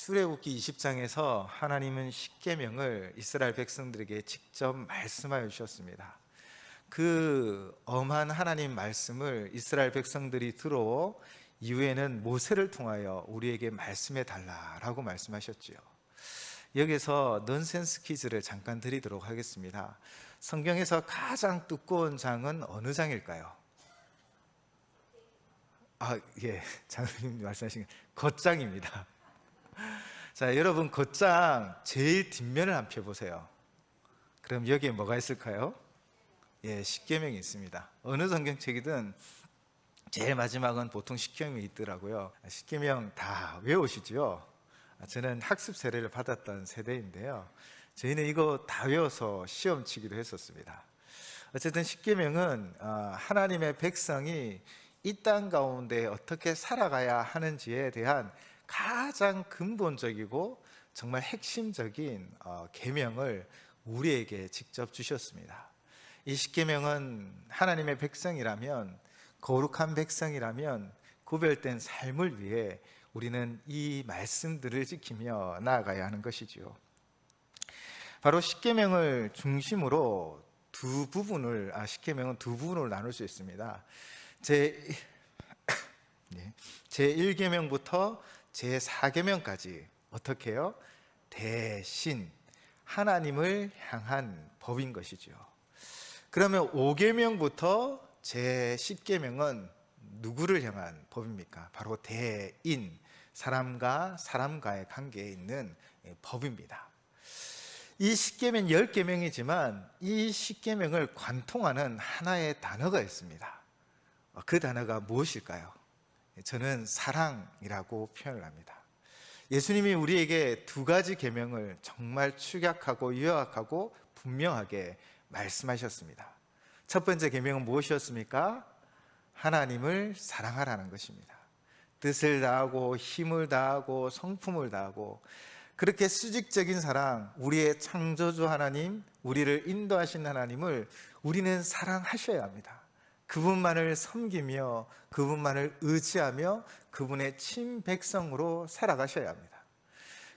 출애굽기 20장에서 하나님은 십계명을 이스라엘 백성들에게 직접 말씀하여 주셨습니다. 그 엄한 하나님 말씀을 이스라엘 백성들이 들어 이후에는 모세를 통하여 우리에게 말씀해 달라라고 말씀하셨지요. 여기서 넌센스 퀴즈를 잠깐 드리도록 하겠습니다. 성경에서 가장 두꺼운 장은 어느 장일까요? 아, 예. 장로님 말씀하신 겉장입니다. 자, 여러분 겉장 제일 뒷면을 한 펴 보세요. 그럼 여기에 뭐가 있을까요? 예, 십계명이 있습니다. 어느 성경책이든 제일 마지막은 보통 십계명이 있더라고요. 십계명 다 외우시죠? 저는 학습 세례를 받았던 세대인데요. 저희는 이거 다 외워서 시험 치기도 했었습니다. 어쨌든 십계명은 어, 하나님의 백성이 이 땅 가운데 어떻게 살아가야 하는지에 대한 가장 근본적이고 정말 핵심적인 어, 계명을 우리에게 직접 주셨습니다. 이 십계명은 하나님의 백성이라면 거룩한 백성이라면 구별된 삶을 위해 우리는 이 말씀들을 지키며 나아가야 하는 것이지요. 바로 십계명을 중심으로 두 부분을 아 십계명은 두 부분으로 나눌 수 있습니다. 제 네, 제 1계명부터 제 4계명까지 어떻게 해요? 대신 하나님을 향한 법인 것이죠. 그러면 5계명부터 제 10계명은 누구를 향한 법입니까? 바로 대인, 사람과 사람과의 관계에 있는 법입니다. 이 10계명 10계명이지만 이 10계명을 관통하는 하나의 단어가 있습니다. 그 단어가 무엇일까요? 저는 사랑이라고 표현을 합니다. 예수님이 우리에게 두 가지 계명을 정말 축약하고 요약하고 분명하게 말씀하셨습니다. 첫 번째 계명은 무엇이었습니까? 하나님을 사랑하라는 것입니다. 뜻을 다하고 힘을 다하고 성품을 다하고 그렇게 수직적인 사랑, 우리의 창조주 하나님, 우리를 인도하신 하나님을 우리는 사랑하셔야 합니다. 그분만을 섬기며 그분만을 의지하며 그분의 친백성으로 살아가셔야 합니다.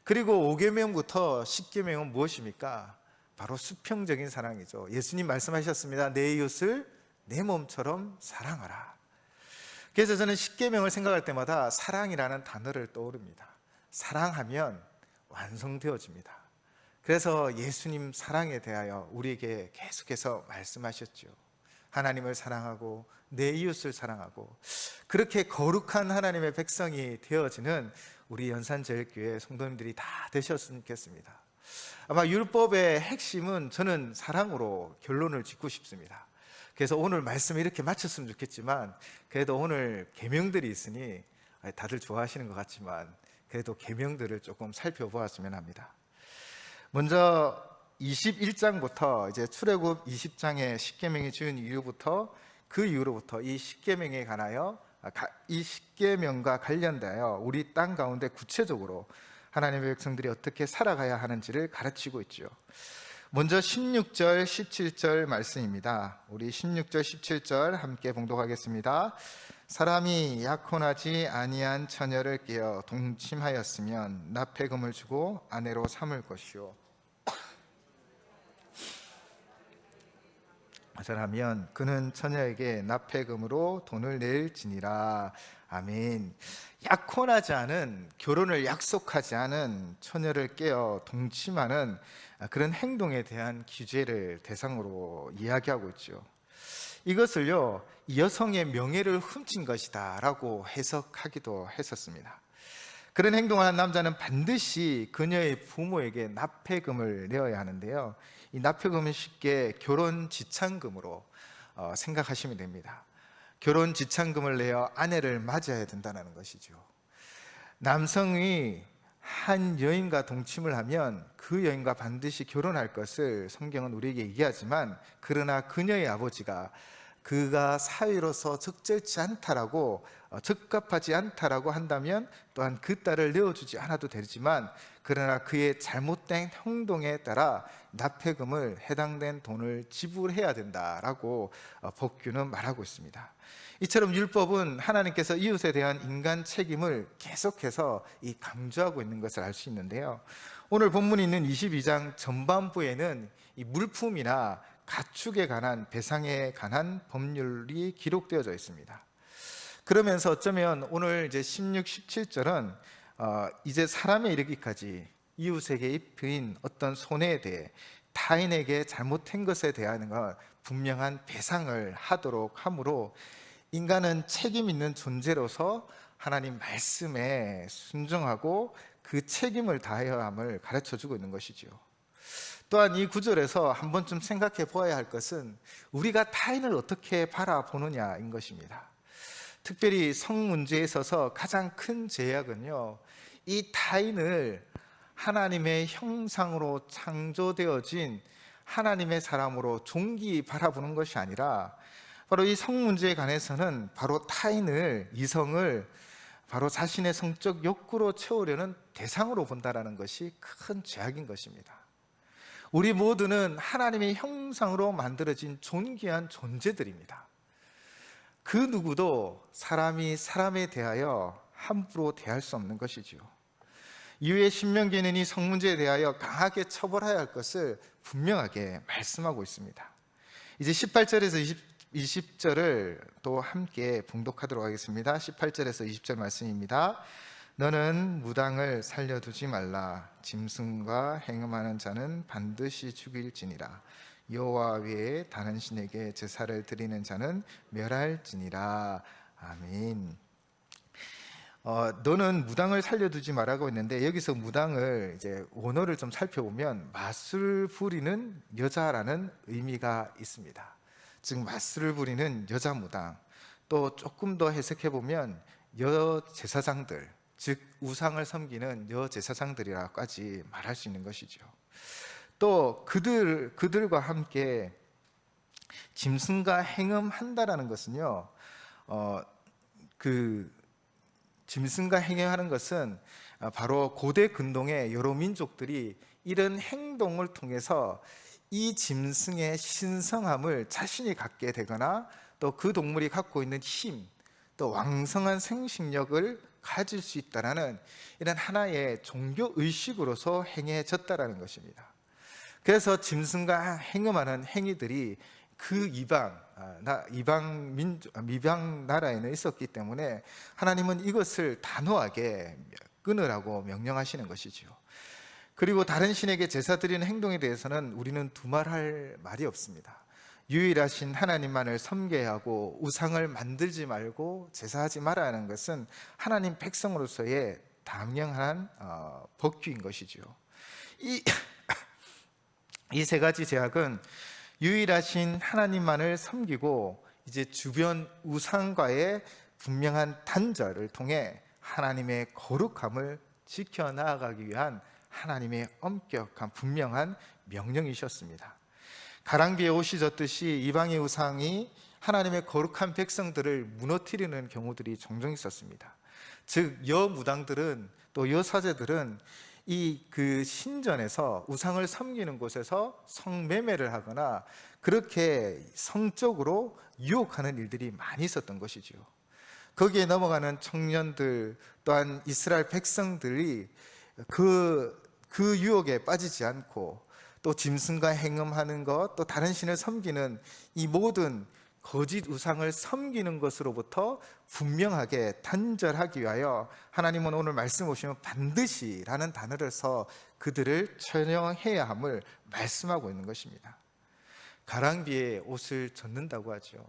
그리고 5계명부터 10계명은 무엇입니까? 바로 수평적인 사랑이죠. 예수님 말씀하셨습니다. 내 이웃을 내 몸처럼 사랑하라. 그래서 저는 10계명을 생각할 때마다 사랑이라는 단어를 떠오릅니다. 사랑하면 완성되어집니다. 그래서 예수님 사랑에 대하여 우리에게 계속해서 말씀하셨죠. 하나님을 사랑하고 내 이웃을 사랑하고 그렇게 거룩한 하나님의 백성이 되어지는 우리 연산제일교회 성도님들이 다 되셨으면 좋겠습니다. 아마 율법의 핵심은 저는 사랑으로 결론을 짓고 싶습니다. 그래서 오늘 말씀 이렇게 마쳤으면 좋겠지만 그래도 오늘 계명들이 있으니 다들 좋아하시는 것 같지만 그래도 계명들을 조금 살펴보았으면 합니다. 먼저 21장부터 이제 출애굽 20장에 십계명이 주은 이후부터 그 이후로부터 이 십계명에 관하여 이 십계명과 관련되어 우리 땅 가운데 구체적으로 하나님의 백성들이 어떻게 살아가야 하는지를 가르치고 있죠. 먼저 16절, 17절 말씀입니다. 우리 16절, 17절 함께 봉독하겠습니다. 사람이 약혼하지 아니한 처녀를 깨어 동침하였으면 납폐금을 주고 아내로 삼을 것이요. 하면 그는 처녀에게 납폐금으로 돈을 낼지니라. 아멘. 약혼하지 않은 결혼을 약속하지 않은 처녀를 깨어 동침하는 그런 행동에 대한 규제를 대상으로 이야기하고 있죠. 이것을요 여성의 명예를 훔친 것이다라고 해석하기도 했었습니다. 그런 행동하는 남자는 반드시 그녀의 부모에게 납폐금을 내어야 하는데요. 이 납표금은 쉽게 결혼 지참금으로 어, 생각하시면 됩니다. 결혼 지참금을 내어 아내를 맞아야 된다는 것이죠. 남성이 한 여인과 동침을 하면 그 여인과 반드시 결혼할 것을 성경은 우리에게 얘기하지만 그러나 그녀의 아버지가 그가 사위로서 적절치 않다라고 어, 적합하지 않다라고 한다면 또한 그 딸을 내어주지 않아도 되지만 그러나 그의 잘못된 행동에 따라 납폐금을 해당된 돈을 지불해야 된다라고 어, 법규는 말하고 있습니다. 이처럼 율법은 하나님께서 이웃에 대한 인간 책임을 계속해서 이 강조하고 있는 것을 알 수 있는데요. 오늘 본문에 있는 22장 전반부에는 이 물품이나 가축에 관한 배상에 관한 법률이 기록되어져 있습니다. 그러면서 어쩌면 오늘 이제 16, 17절은 어, 이제 사람에 이르기까지 이웃에게 입힌 어떤 손해에 대해 타인에게 잘못한 것에 대한 것 분명한 배상을 하도록 하므로 인간은 책임 있는 존재로서 하나님 말씀에 순종하고 그 책임을 다해야 함을 가르쳐 주고 있는 것이지요. 또한 이 구절에서 한 번쯤 생각해 보아야 할 것은 우리가 타인을 어떻게 바라보느냐인 것입니다. 특별히 성 문제에 있어서 가장 큰 제약은요, 이 타인을 하나님의 형상으로 창조되어진 하나님의 사람으로 종기 바라보는 것이 아니라 바로 이 성 문제에 관해서는 바로 타인을 이성을 바로 자신의 성적 욕구로 채우려는 대상으로 본다라는 것이 큰 죄악인 것입니다. 우리 모두는 하나님의 형상으로 만들어진 존귀한 존재들입니다. 그 누구도 사람이 사람에 대하여 함부로 대할 수 없는 것이지요. 이후에 신명기는 이 성문제에 대하여 강하게 처벌해야 할 것을 분명하게 말씀하고 있습니다. 이제 18절에서 20, 20절을 또 함께 봉독하도록 하겠습니다. 18절에서 20절 말씀입니다. 너는 무당을 살려두지 말라. 짐승과 행음하는 자는 반드시 죽일지니라. 여호와 외에 다른 신에게 제사를 드리는 자는 멸할지니라. 아멘. 어, 너는 무당을 살려두지 말라고 했는데 여기서 무당을 이제 원어를 좀 살펴보면 마술 부리는 여자라는 의미가 있습니다. 즉 마술을 부리는 여자 무당. 또 조금 더 해석해 보면 여 제사장들, 즉 우상을 섬기는 여 제사장들이라고까지 말할 수 있는 것이죠. 또 그들 그들과 함께 짐승과 행음한다라는 것은요. 어, 그 짐승과 행행하는 것은 바로 고대 근동의 여러 민족들이 이런 행동을 통해서 이 짐승의 신성함을 자신이 갖게 되거나 또 그 동물이 갖고 있는 힘, 또 왕성한 생식력을 가질 수 있다라는 이런 하나의 종교 의식으로서 행해졌다라는 것입니다. 그래서 짐승과 행음하는 행위들이 그 이방 아, 이방 민 아, 미방 나라에는 있었기 때문에 하나님은 이것을 단호하게 끊으라고 명령하시는 것이지요. 그리고 다른 신에게 제사 드리는 행동에 대해서는 우리는 두말할 말이 없습니다. 유일하신 하나님만을 섬겨야 하고 우상을 만들지 말고 제사하지 하는 것은 하나님 백성으로서의 당연한 어, 법규인 것이지요. 이 이 세 가지 제약은 유일하신 하나님만을 섬기고 이제 주변 우상과의 분명한 단절을 통해 하나님의 거룩함을 지켜 나아가기 위한 하나님의 엄격한 분명한 명령이셨습니다. 가랑비에 옷이 졌듯이 이방의 우상이 하나님의 거룩한 백성들을 무너뜨리는 경우들이 종종 있었습니다. 즉 여무당들은 또 여사제들은 이 그 신전에서 우상을 섬기는 곳에서 성매매를 하거나 그렇게 성적으로 유혹하는 일들이 많이 있었던 것이지요. 거기에 넘어가는 청년들 또한 이스라엘 백성들이 그, 그 유혹에 빠지지 않고 또 짐승과 행음하는 것, 또 다른 신을 섬기는 이 모든 거짓 우상을 섬기는 것으로부터 분명하게 단절하기 위하여 하나님은 오늘 말씀 보시면 반드시라는 단어를 써 그들을 처형해야 함을 말씀하고 있는 것입니다. 가랑비에 옷을 젖는다고 하죠.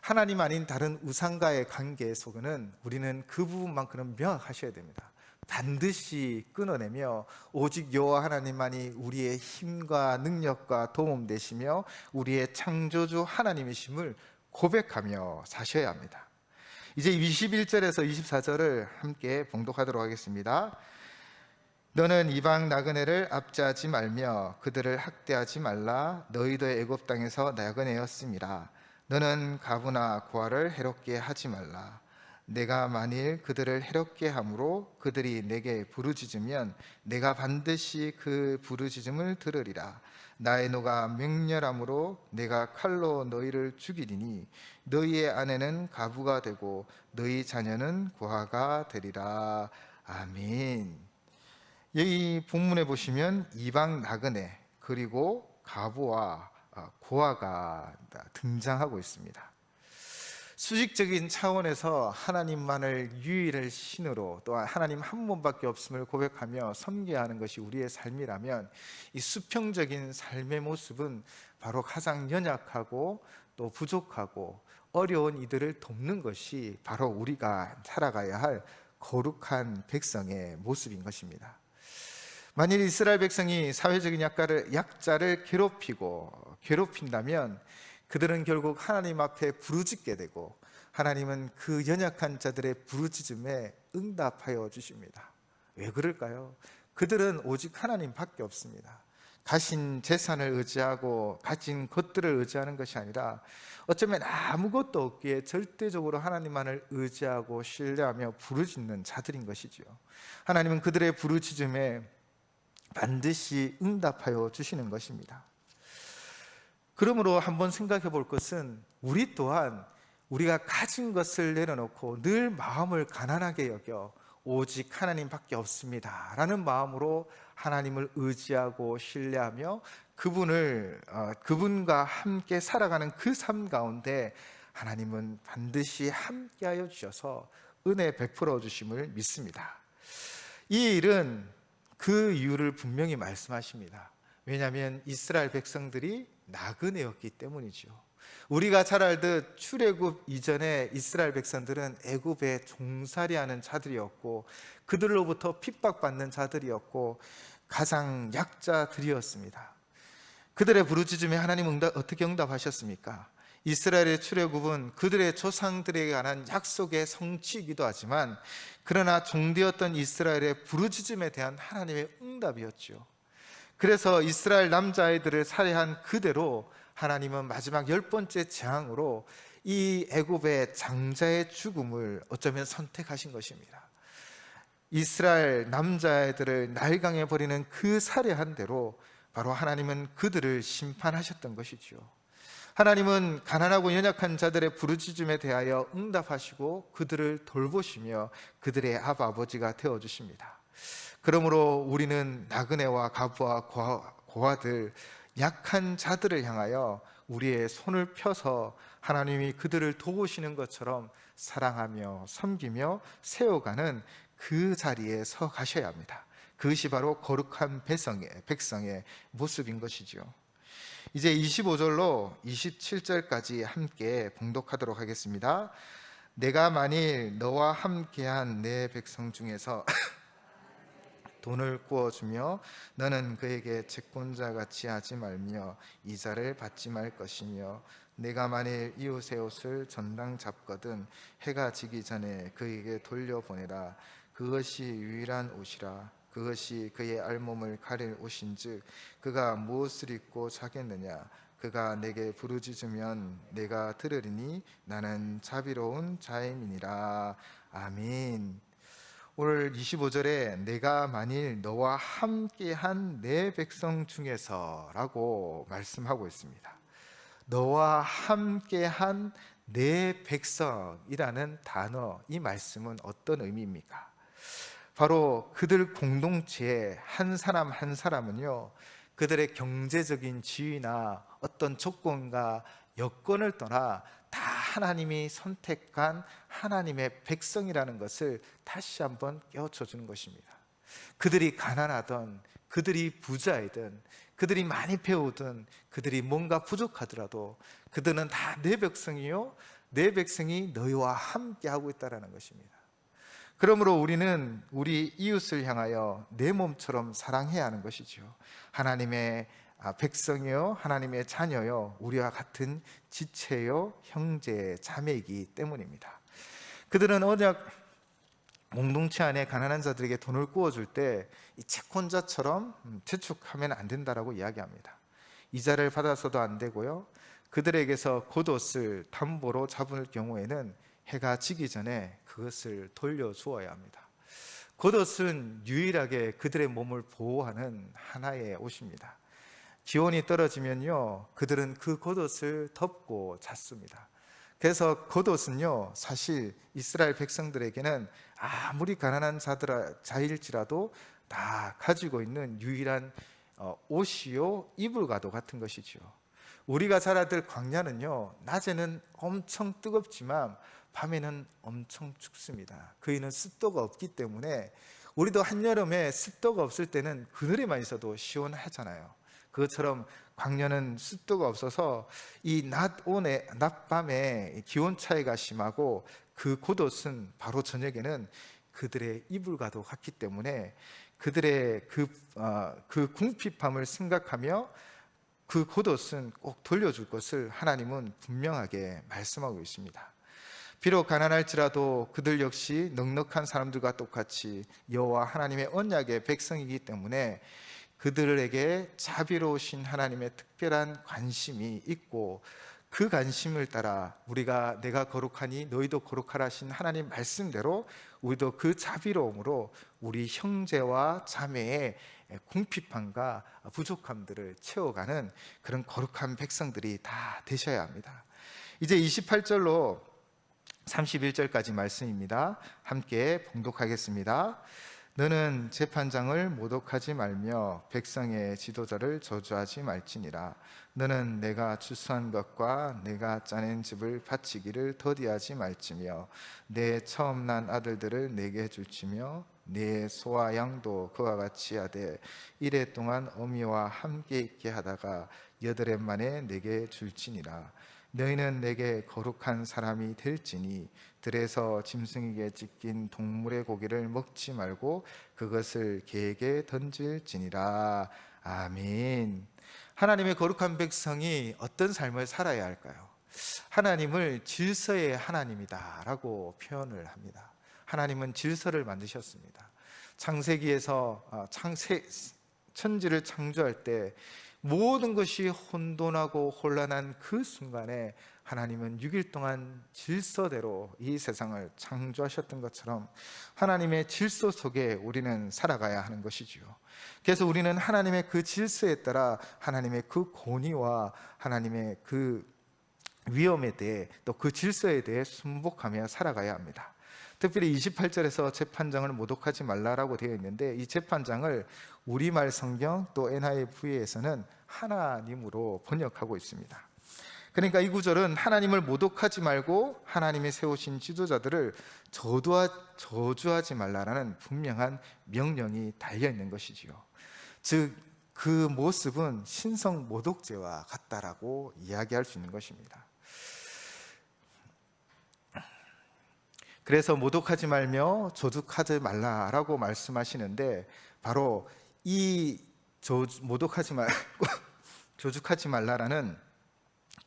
하나님 아닌 다른 우상과의 관계 속에는 우리는 그 부분만큼은 명확하셔야 됩니다. 반드시 끊어내며 오직 여호와 하나님만이 우리의 힘과 능력과 도움 되시며 우리의 창조주 하나님이심을 고백하며 사셔야 합니다. 이제 21절에서 24절을 함께 봉독하도록 하겠습니다. 너는 이방 나그네를 압제하지 말며 그들을 학대하지 말라 너희도 애굽 땅에서 나그네였음이라 너는 가부나 고아를 해롭게 하지 말라. 내가 만일 그들을 해롭게 함으로 그들이 내게 부르짖으면 내가 반드시 그 부르짖음을 들으리라. 나의 노가 맹렬함으로 내가 칼로 너희를 죽이리니 너희의 아내는 가부가 되고 너희 자녀는 고아가 되리라. 아멘. 여기 본문에 보시면 이방 나그네 그리고 가부와 어, 고아가 등장하고 있습니다. 수직적인 차원에서 하나님만을 유일한 신으로 또한 하나님 한 분밖에 없음을 고백하며 섬겨야 하는 것이 우리의 삶이라면 이 수평적인 삶의 모습은 바로 가장 연약하고 또 부족하고 어려운 이들을 돕는 것이 바로 우리가 살아가야 할 거룩한 백성의 모습인 것입니다. 만일 이스라엘 백성이 사회적인 약자를, 약자를 괴롭히고 괴롭힌다면 그들은 결국 하나님 앞에 부르짖게 되고 하나님은 그 연약한 자들의 부르짖음에 응답하여 주십니다. 왜 그럴까요? 그들은 오직 하나님밖에 없습니다. 가신 재산을 의지하고 가진 것들을 의지하는 것이 아니라 어쩌면 아무것도 없기에 절대적으로 하나님만을 의지하고 신뢰하며 부르짖는 자들인 것이지요. 하나님은 그들의 부르짖음에 반드시 응답하여 주시는 것입니다. 그러므로 한번 생각해 볼 것은 우리 또한 우리가 가진 것을 내려놓고 늘 마음을 가난하게 여겨 오직 하나님밖에 없습니다. 라는 마음으로 하나님을 의지하고 신뢰하며 그분을, 어, 그분과 함께 살아가는 그 삶 가운데 하나님은 반드시 함께하여 주셔서 은혜 베풀어 주심을 믿습니다. 이 일은 그 이유를 분명히 말씀하십니다. 왜냐하면 이스라엘 백성들이 나그네였기 때문이죠. 우리가 잘 알듯 출애굽 이전에 이스라엘 백성들은 애굽에 종살이하는 자들이었고 그들로부터 핍박받는 자들이었고 가장 약자들이었습니다. 그들의 부르짖음에 하나님 응답, 어떻게 응답하셨습니까? 이스라엘의 출애굽은 그들의 조상들에게 관한 약속의 성취이기도 하지만 그러나 종되었던 이스라엘의 부르짖음에 대한 하나님의 응답이었죠. 그래서 이스라엘 남자아이들을 살해한 그대로 하나님은 마지막 열 번째 재앙으로 이 애굽의 장자의 죽음을 어쩌면 선택하신 것입니다. 이스라엘 남자애들을 날강에 버리는 그 살해한 대로 바로 하나님은 그들을 심판하셨던 것이죠. 하나님은 가난하고 연약한 자들의 부르짖음에 대하여 응답하시고 그들을 돌보시며 그들의 아버지가 되어 주십니다. 그러므로 우리는 나그네와 가부와 고아, 들 약한 자들을 향하여 우리의 손을 펴서 하나님이 그들을 도우시는 것처럼 사랑하며 섬기며 세워가는 그 자리에 서 가셔야 합니다. 그것이 바로 거룩한 백성의, 백성의 모습인 것이죠. 이제 25절로 27절까지 함께 봉독하도록 하겠습니다. 내가 만일 너와 함께한 내 백성 중에서 돈을 구워주며 너는 그에게 채권자 같이 하지 말며 이자를 받지 말 것이며 내가 만일 이웃의 옷을 전당 잡거든 해가 지기 전에 그에게 돌려보내라. 그것이 유일한 옷이라. 그것이 그의 알몸을 가릴 옷인즉 그가 무엇을 입고 자겠느냐? 그가 내게 부르짖으면 내가 들으리니 나는 자비로운 자임이니라. 아멘 오늘 25절에 내가 만일 너와 함께한 내 백성 중에서라고 말씀하고 있습니다. 너와 함께한 내 백성이라는 단어 이 말씀은 어떤 의미입니까? 바로 그들 공동체의 한 사람 한 사람은요 그들의 경제적인 지위나 어떤 조건과 여건을 떠나 다 하나님이 선택한 하나님의 백성이라는 것을 다시 한번 깨우쳐 주는 것입니다. 그들이 가난하던 그들이 부자이든 그들이 많이 배우든 그들이 뭔가 부족하더라도 그들은 다 내 백성이요 내 백성이 너희와 함께 하고 있다라는 것입니다. 그러므로 우리는 우리 이웃을 향하여 내 몸처럼 사랑해야 하는 것이죠. 하나님의 아, 백성이요 하나님의 자녀요 우리와 같은 지체요 형제 자매이기 때문입니다. 그들은 언약 공동체 안에 가난한 자들에게 돈을 구워줄 때 이 채권자처럼 음, 채축하면 안 된다라고 이야기합니다. 이자를 받아서도 안 되고요. 그들에게서 겉옷을 담보로 잡을 경우에는 해가 지기 전에 그것을 돌려주어야 합니다. 겉옷은 유일하게 그들의 몸을 보호하는 하나의 옷입니다. 기온이 떨어지면요, 그들은 그 겉옷을 덮고 잤습니다. 그래서 겉옷은요, 사실 이스라엘 백성들에게는 아무리 가난한 자들 자일지라도 다 가지고 있는 유일한 어, 옷이요, 이불과도 같은 것이죠. 우리가 자라들 광야는요, 낮에는 엄청 뜨겁지만 밤에는 엄청 춥습니다. 그이는 습도가 없기 때문에 우리도 한여름에 습도가 없을 때는 그늘에만 있어도 시원하잖아요. 그것처럼 광야는 습도가 없어서 이 낮 온에 낮밤에 기온 차이가 심하고 그 겉옷은 바로 저녁에는 그들의 이불과도 같기 때문에 그들의 그, 어, 그 궁핍함을 생각하며 그 겉옷은 꼭 돌려줄 것을 하나님은 분명하게 말씀하고 있습니다. 비록 가난할지라도 그들 역시 넉넉한 사람들과 똑같이 여호와 하나님의 언약의 백성이기 때문에 그들에게 자비로우신 하나님의 특별한 관심이 있고 그 관심을 따라 우리가 내가 거룩하니 너희도 거룩하라 하신 하나님 말씀대로 우리도 그 자비로움으로 우리 형제와 자매의 궁핍함과 부족함들을 채워가는 그런 거룩한 백성들이 다 되셔야 합니다. 이제 28절로 31절까지 말씀입니다. 함께 봉독하겠습니다. 너는 재판장을 모독하지 말며 백성의 지도자를 저주하지 말지니라. 너는 내가 추수한 것과 내가 짜낸 집을 바치기를 더디하지 말지며 내 처음 난 아들들을 내게 줄지며 내 소와 양도 그와 같이 하되 이래 동안 어미와 함께 있게 하다가 해 만에 내게 줄지니라. 너희는 내게 거룩한 사람이 될지니 들에서 짐승에게 찢긴 동물의 고기를 먹지 말고 그것을 개에게 던질지니라 아멘. 하나님의 거룩한 백성이 어떤 삶을 살아야 할까요? 하나님을 질서의 하나님이다라고 표현을 합니다. 하나님은 질서를 만드셨습니다. 창세기에서 아, 창세 천지를 창조할 때 모든 것이 혼돈하고 혼란한 그 순간에 하나님은 6일 동안 질서대로 이 세상을 창조하셨던 것처럼 하나님의 질서 속에 우리는 살아가야 하는 것이지요. 그래서 우리는 하나님의 그 질서에 따라 하나님의 그 권위와 하나님의 그 위험에 대해 또 그 질서에 대해 순복하며 살아가야 합니다. 특별히 28절에서 재판장을 모독하지 말라라고 되어 있는데 이 재판장을 우리말 성경 또 NIV에서는 하나님으로 번역하고 있습니다. 그러니까 이 구절은 하나님을 모독하지 말고 하나님이 세우신 지도자들을 저주하, 저주하지 말라라는 분명한 명령이 달려 있는 것이지요. 즉, 그 모습은 신성 모독죄와 같다라고 이야기할 수 있는 것입니다. 그래서 모독하지 말며 조죽하지 말라라고 말씀하시는데 바로 이 모독하지 말고 조죽하지 말라라는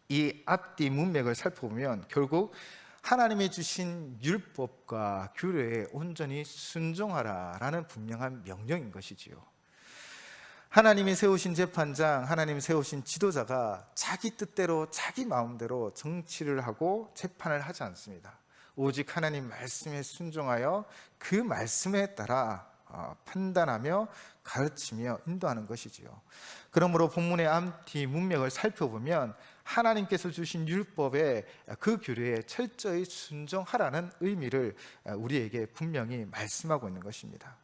이 앞뒤 문맥을 살펴보면 결국 하나님의 주신 율법과 규례에 온전히 순종하라라는 분명한 명령인 것이지요. 하나님이 세우신 재판장, 하나님이 세우신 지도자가 자기 뜻대로 자기 마음대로 정치를 하고 재판을 하지 않습니다. 오직 하나님 말씀에 순종하여 그 말씀에 따라 어, 판단하며 가르치며 인도하는 것이지요. 그러므로 본문의 암티 문맥을 살펴보면 하나님께서 주신 율법의 그 규례에 철저히 순종하라는 의미를 우리에게 분명히 말씀하고 있는 것입니다.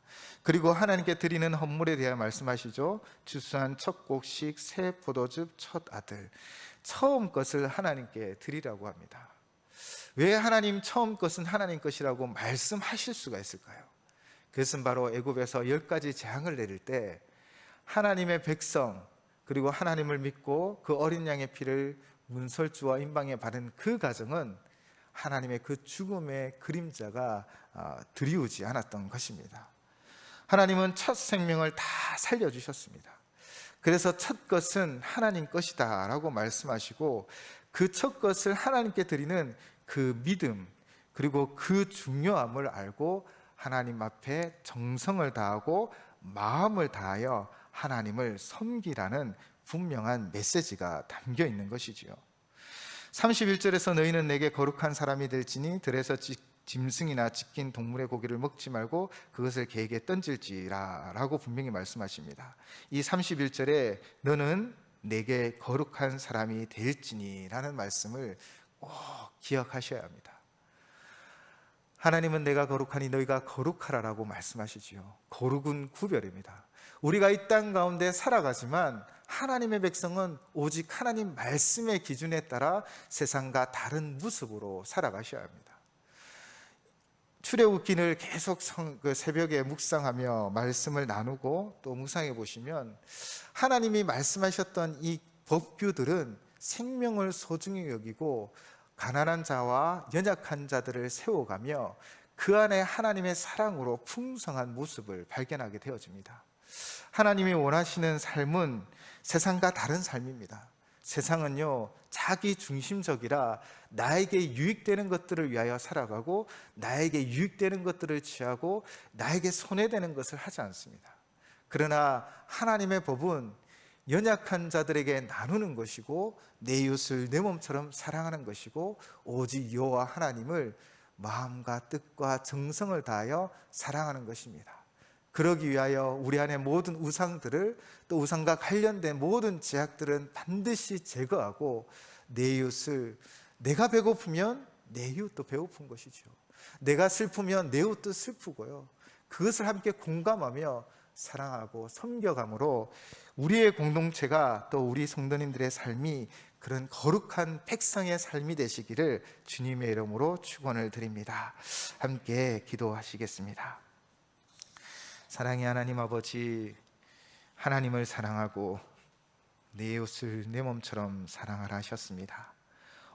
그리고 하나님께 드리는 헌물에 대해 말씀하시죠. 주수한 첫 곡식 새 포도즙 첫 아들 처음 것을 하나님께 드리라고 합니다. 왜 하나님 처음 것은 하나님 것이라고 말씀하실 수가 있을까요? 그것은 바로 애굽에서 열 가지 재앙을 내릴 때 하나님의 백성 그리고 하나님을 믿고 그 어린 양의 피를 문설주와 임방에 바른 그 가정은 하나님의 그 죽음의 그림자가 어, 드리우지 않았던 것입니다. 하나님은 첫 생명을 다 살려주셨습니다. 그래서 첫 것은 하나님 것이다 라고 말씀하시고 그 첫 것을 하나님께 드리는 그 믿음 그리고 그 중요함을 알고 하나님 앞에 정성을 다하고 마음을 다하여 하나님을 섬기라는 분명한 메시지가 담겨 있는 것이지요. 31절에서 너희는 내게 거룩한 사람이 될지니 들에서 지- 짐승이나 지킨 동물의 고기를 먹지 말고 그것을 개에게 던질지라라고 분명히 말씀하십니다. 이 31절에 너는 내게 거룩한 사람이 될지니라는 말씀을 꼭 기억하셔야 합니다. 하나님은 내가 거룩하니 너희가 거룩하라라고 말씀하시지요. 거룩은 구별입니다. 우리가 이 땅 가운데 살아가지만 하나님의 백성은 오직 하나님 말씀의 기준에 따라 세상과 다른 모습으로 살아가셔야 합니다. 출애굽기를 계속 성- 그 새벽에 묵상하며 말씀을 나누고 또 묵상해 보시면 하나님이 말씀하셨던 이 법규들은 생명을 소중히 여기고 가난한 자와 연약한 자들을 세워가며 그 안에 하나님의 사랑으로 풍성한 모습을 발견하게 되어집니다. 하나님이 원하시는 삶은 세상과 다른 삶입니다. 세상은요, 자기 중심적이라 나에게 유익되는 것들을 위하여 살아가고 나에게 유익되는 것들을 취하고 나에게 손해되는 것을 하지 않습니다. 그러나 하나님의 법은 연약한 자들에게 나누는 것이고 내 이웃을 내 몸처럼 사랑하는 것이고 오직 여호와 하나님을 마음과 뜻과 정성을 다하여 사랑하는 것입니다. 그러기 위하여 우리 안에 모든 우상들을 또 우상과 관련된 모든 제약들은 반드시 제거하고 내 이웃을 내가 배고프면 내 이웃도 배고픈 것이죠. 내가 슬프면 내 이웃도 슬프고요. 그것을 함께 공감하며 사랑하고 섬겨감으로 우리의 공동체가 또 우리 성도님들의 삶이 그런 거룩한 백성의 삶이 되시기를 주님의 이름으로 축원을 드립니다. 함께 기도하시겠습니다. 사랑의 하나님 아버지 하나님을 사랑하고 내 이웃을 내 몸처럼 사랑하라 하셨습니다.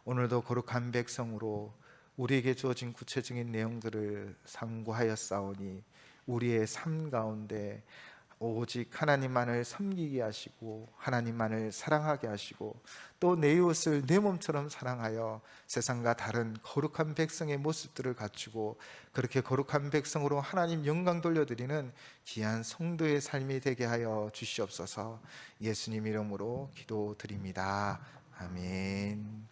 오늘도 거룩한 백성으로 우리에게 주어진 구체적인 내용들을 상고하여 싸우니 우리의 삶 가운데 오직 하나님만을 섬기게 하시고 하나님만을 사랑하게 하시고 또 내 이웃을 내 몸처럼 사랑하여 세상과 다른 거룩한 백성의 모습들을 갖추고 그렇게 거룩한 백성으로 하나님 영광 돌려드리는 귀한 성도의 삶이 되게 하여 주시옵소서 예수님 이름으로 기도드립니다. 아멘.